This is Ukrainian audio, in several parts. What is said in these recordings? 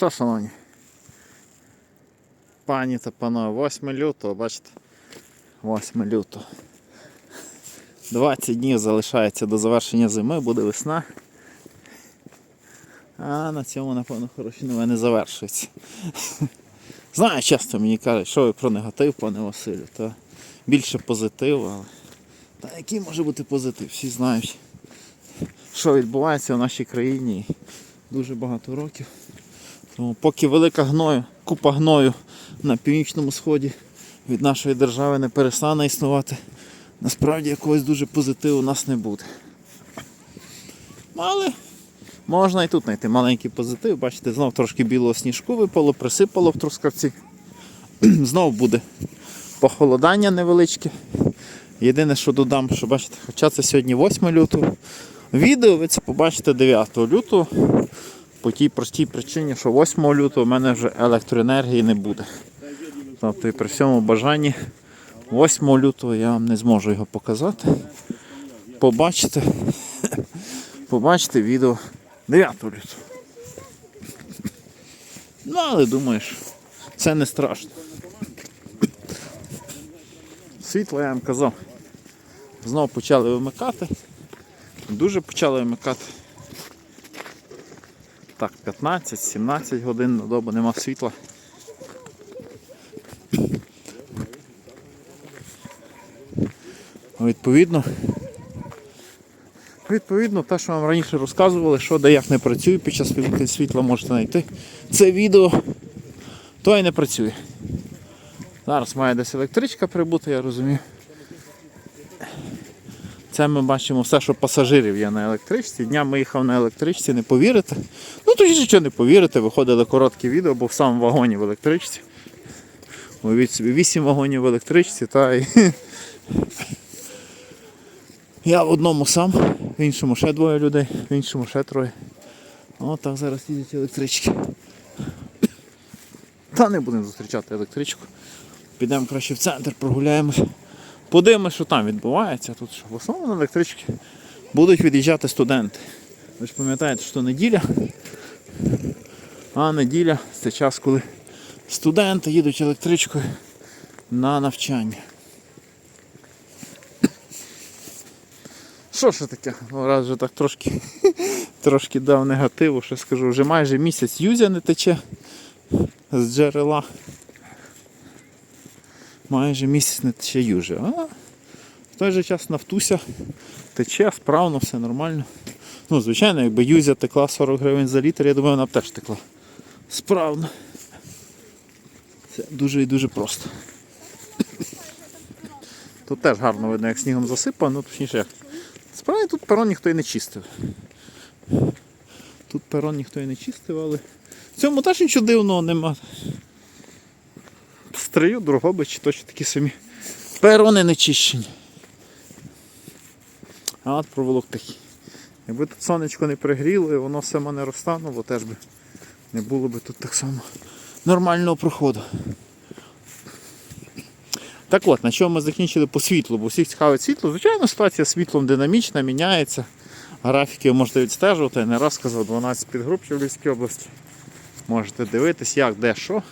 Що, шановні? Пані та панове, 8 лютого, бачите? 8 лютого. 20 днів залишається до завершення зими, буде весна. А на цьому, напевно, хороші новини завершуються. Знаю, часто мені кажуть, що ви про негатив, пане Василю, та більше позитиву, але. Та який може бути позитив? Всі знають, що відбувається в нашій країні дуже багато років. Тому поки велика гною, купа гною на північному сході від нашої держави не перестане існувати, насправді якогось дуже позитиву у нас не буде. Але можна і тут знайти маленький позитив. Бачите, знов трошки білого сніжку випало, присипало в трускавці. Знов буде похолодання невеличке. Єдине, що додам, що бачите, хоча це сьогодні 8 лютого. Відео ви це побачите 9 лютого. По тій простій причині, що 8 лютого в мене вже електроенергії не буде. Тобто і при всьому бажанні 8 лютого я вам не зможу його показати. Побачите, побачите відео 9 лютого. Ну, але думаєш, це не страшно. Світло я вам казав. Знову почали вимикати. Дуже почали вимикати. Так, 15-17 годин на добу нема світла. Відповідно, відповідно, те, що вам раніше розказували, що де як не працює під час світла, можете знайти. Це відео, то і не працює. Зараз має десь електричка прибути, я розумію. Це ми бачимо все, що пасажирів є на електричці. Днями їхав на електричці, не повірите. Ну тоді що не повірите, виходили короткі відео, бо в самому вагоні в електричці. Уявіть собі, 8 вагонів в електричці, та і я в одному сам, в іншому ще двоє людей, в іншому ще троє. О, так зараз їдуть електрички. Та не будемо зустрічати електричку. Підемо краще в центр, прогуляємося. Подивимося, що там відбувається. Тут що, в основному електрички будуть від'їжджати студенти. Ви ж пам'ятаєте, що неділя, а неділя це час, коли студенти їдуть електричкою на навчання. Що ж таке? Ну, раз вже так трошки, трошки дав негативу, що скажу, вже майже місяць юзя не тече з джерела. Майже місяць не тече южа. А в той же час нафтуся тече, справно, все нормально. Ну, звичайно, якби юзя текла 40 гривень за літр, я думаю, вона б теж текла. Справно. Це дуже і дуже просто. Тут теж гарно видно, як снігом засипано, ну точніше як. Справді тут перон ніхто і не чистив. Тут перон ніхто і не чистив, але в цьому теж нічого дивного нема. Стрию, Другобичі точно такі самі. Перони не чищені. А от проволок такий. Якби тут сонечко не пригріло і воно саме не розтануло, теж би не було би тут так само нормального проходу. Так от, на чому ми закінчили по світлу, бо всіх цікавить світло. Звичайно, ситуація з світлом динамічна, міняється. Графіки можете відстежувати. Я не раз сказав 12 підгруп в Львівській області. Можете дивитись, як, де, що.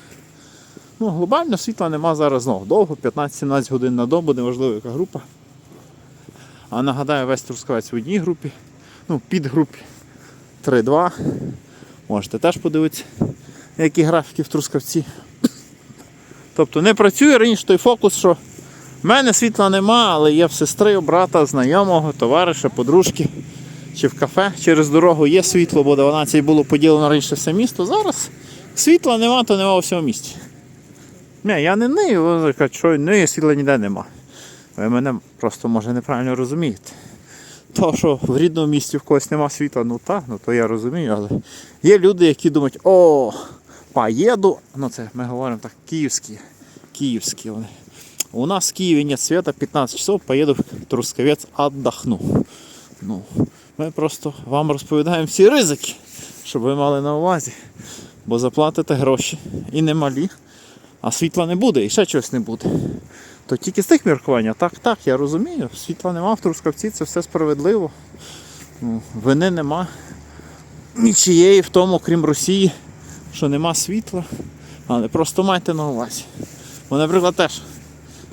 Ну, глобально світла нема зараз знову. Довго, 15-17 годин на добу, неважливо яка група. А нагадаю, весь Трускавець в одній групі, ну, підгрупі 3-2. Можете теж подивитися, які графіки в Трускавці. Тобто не працює раніше той фокус, що в мене світла нема, але є в сестри, брата, знайомого, товариша, подружки чи в кафе через дорогу є світло, бо 12 було поділено раніше все місто. Зараз світла нема, то нема у всьому місті. Не, я не нию, вони кажуть, що нию, світла ніде нема. Ви мене просто може неправильно розумієте. То, що в рідному місті в когось нема світла, ну так, ну то я розумію, але є люди, які думають, о, поїду, ну це ми говоримо так, київські, київські вони. У нас в Києві нет света, 15 часов, поїду в Трускавець, отдохну. Ну, ми просто вам розповідаємо всі ризики, щоб ви мали на увазі. Бо заплатите гроші і немалі, а світла не буде, і ще чогось не буде. То тільки з тих міркувань, так, так, я розумію, світла нема в Трускавці, це все справедливо. Ну, Вини нема нічієї в тому, крім Росії, що нема світла, але просто майте на увазі. Бо, наприклад, теж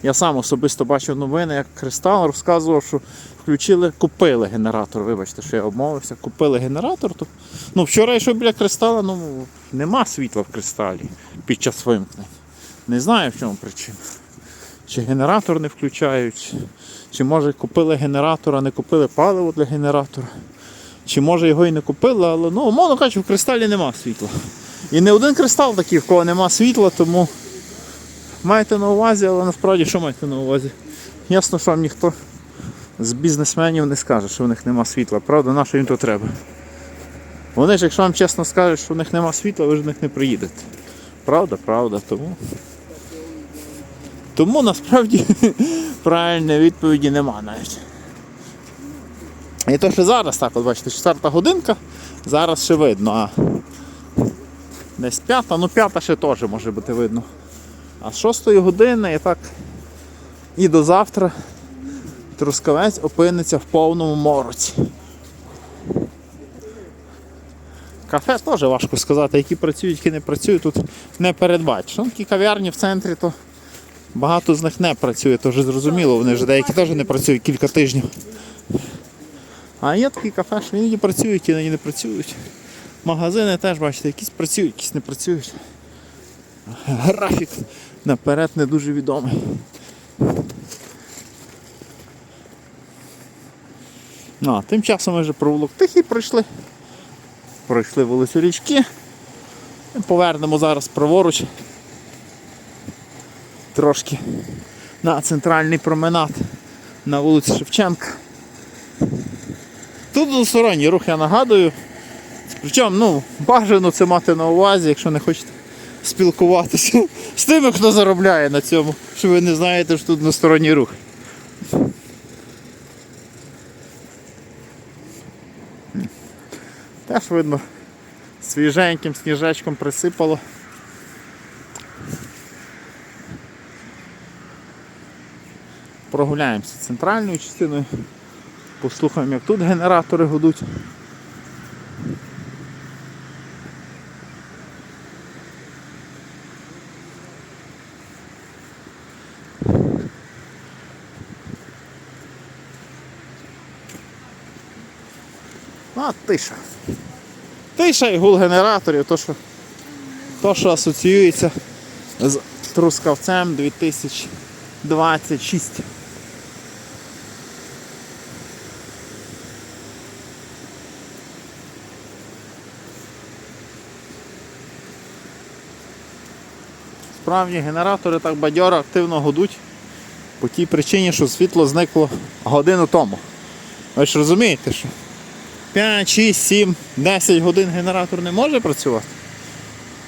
я сам особисто бачив новини, як Кристал розказував, що включили, купили генератор. Вибачте, що я обмовився, купили генератор. То... Ну, вчора йшов біля кристала, ну нема світла в кристалі під час вимкнень. Не знаю в чому причина. Чи генератор не включають, чи може купили генератор, а не купили паливо для генератора. Чи може його і не купили, але ну, умовно кажучи, в кристалі нема світла. І не один кристал такий, в кого нема світла, тому маєте на увазі, але насправді що маєте на увазі? Ясно, що вам ніхто з бізнесменів не скаже, що в них нема світла. Правда, на що їм то треба? Вони ж, якщо вам чесно скажуть, що в них нема світла, ви ж до них не приїдете. Правда, правда, тому. Тому насправді правильної відповіді нема навіть. І то, що зараз так, от бачите, четверта годинка, зараз ще видно, а десь п'ята, ну п'ята ще теж може бути видно. А з шостої години і так і до завтра Трускавець опиниться в повному мороці. Кафе теж важко сказати, які працюють, які не працюють, тут не передбачиш. Ну, такі кав'ярні в центрі, то багато з них не працює, то вже зрозуміло, вони ж деякі теж не працюють кілька тижнів. А є такі кафе, що іноді працюють, іноді не працюють. Магазини теж, бачите, якісь працюють, якісь не працюють. Графік наперед не дуже відомий. Ну, а тим часом ми вже провулок тихий пройшли. Пройшли вулицю річки. Повернемо зараз праворуч. Трошки на центральний променад на вулиці Шевченка. Тут двосторонній рух, я нагадую. Причому, ну, бажано це мати на увазі, якщо не хочете спілкуватися з тими, хто заробляє на цьому, що ви не знаєте, що тут односторонній рух. Теж видно, свіженьким сніжечком присипало. Прогуляємося центральною частиною, послухаємо, як тут генератори гудуть. А, тиша. Тиша і гул генераторів, то що, то, що асоціюється з Трускавцем 2026. Справді генератори так бадьоро активно гудуть по тій причині, що світло зникло годину тому. Ви ж розумієте, що 5, 6, 7, 10 годин генератор не може працювати.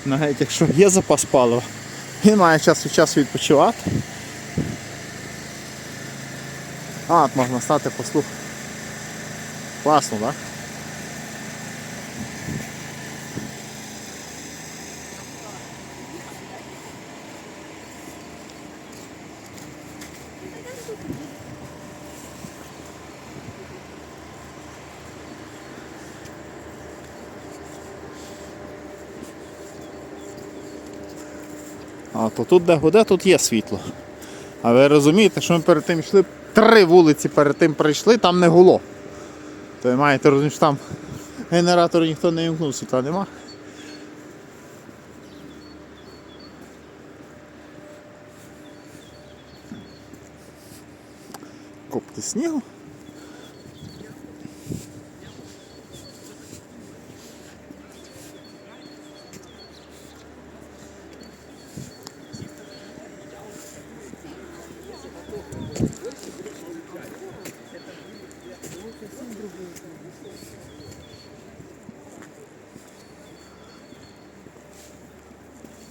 Навіть якщо є запас палива, він має час від часу відпочивати. А, от можна стати послухати. Класно, так? А то тут, де гуде, тут є світло. А ви розумієте, що ми перед тим йшли три вулиці перед тим прийшли, там не гуло. То ви маєте розуміти, що там генератор ніхто не вімкнув, світла нема. Копти снігу.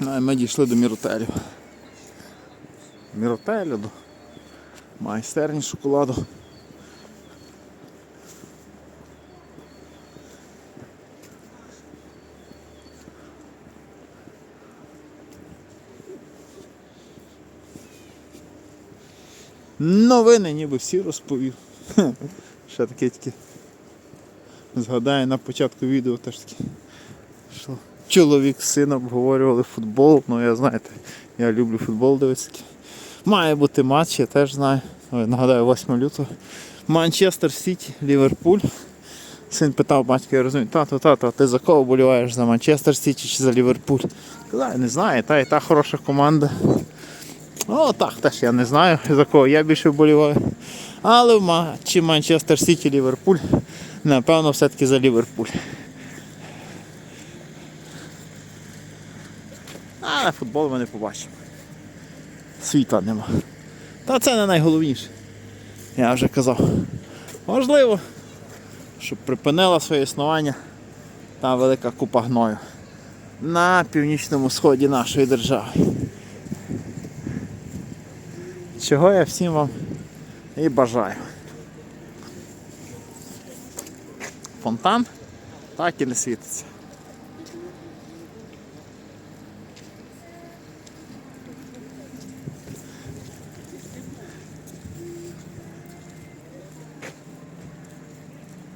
Ми дійшли до міротелю. Міротелю до майстерні шоколаду. Новини ніби всі розповів. Ще таке тільки згадаю на початку відео теж таки. Що чоловік з сином обговорювали футбол. Ну, я знаєте, я люблю футбол дивитися. Має бути матч, я теж знаю. Ой, нагадаю, 8 лютого. Манчестер Сіті, Ліверпуль. Син питав батька, я розумію, тато, тато, ти за кого боліваєш? За Манчестер Сіті чи за Ліверпуль? Казав, не знаю, та і та хороша команда. Ну так, теж я не знаю, за кого я більше вболіваю. Але в матчі Манчестер Сіті Ліверпуль, напевно, все-таки за Ліверпуль. Але футбол ми не побачимо. Світла нема. Та це не найголовніше. Я вже казав. Можливо, щоб припинила своє існування та велика купа гною на північному сході нашої держави. Чого я всім вам і бажаю. Фонтан так і не світиться.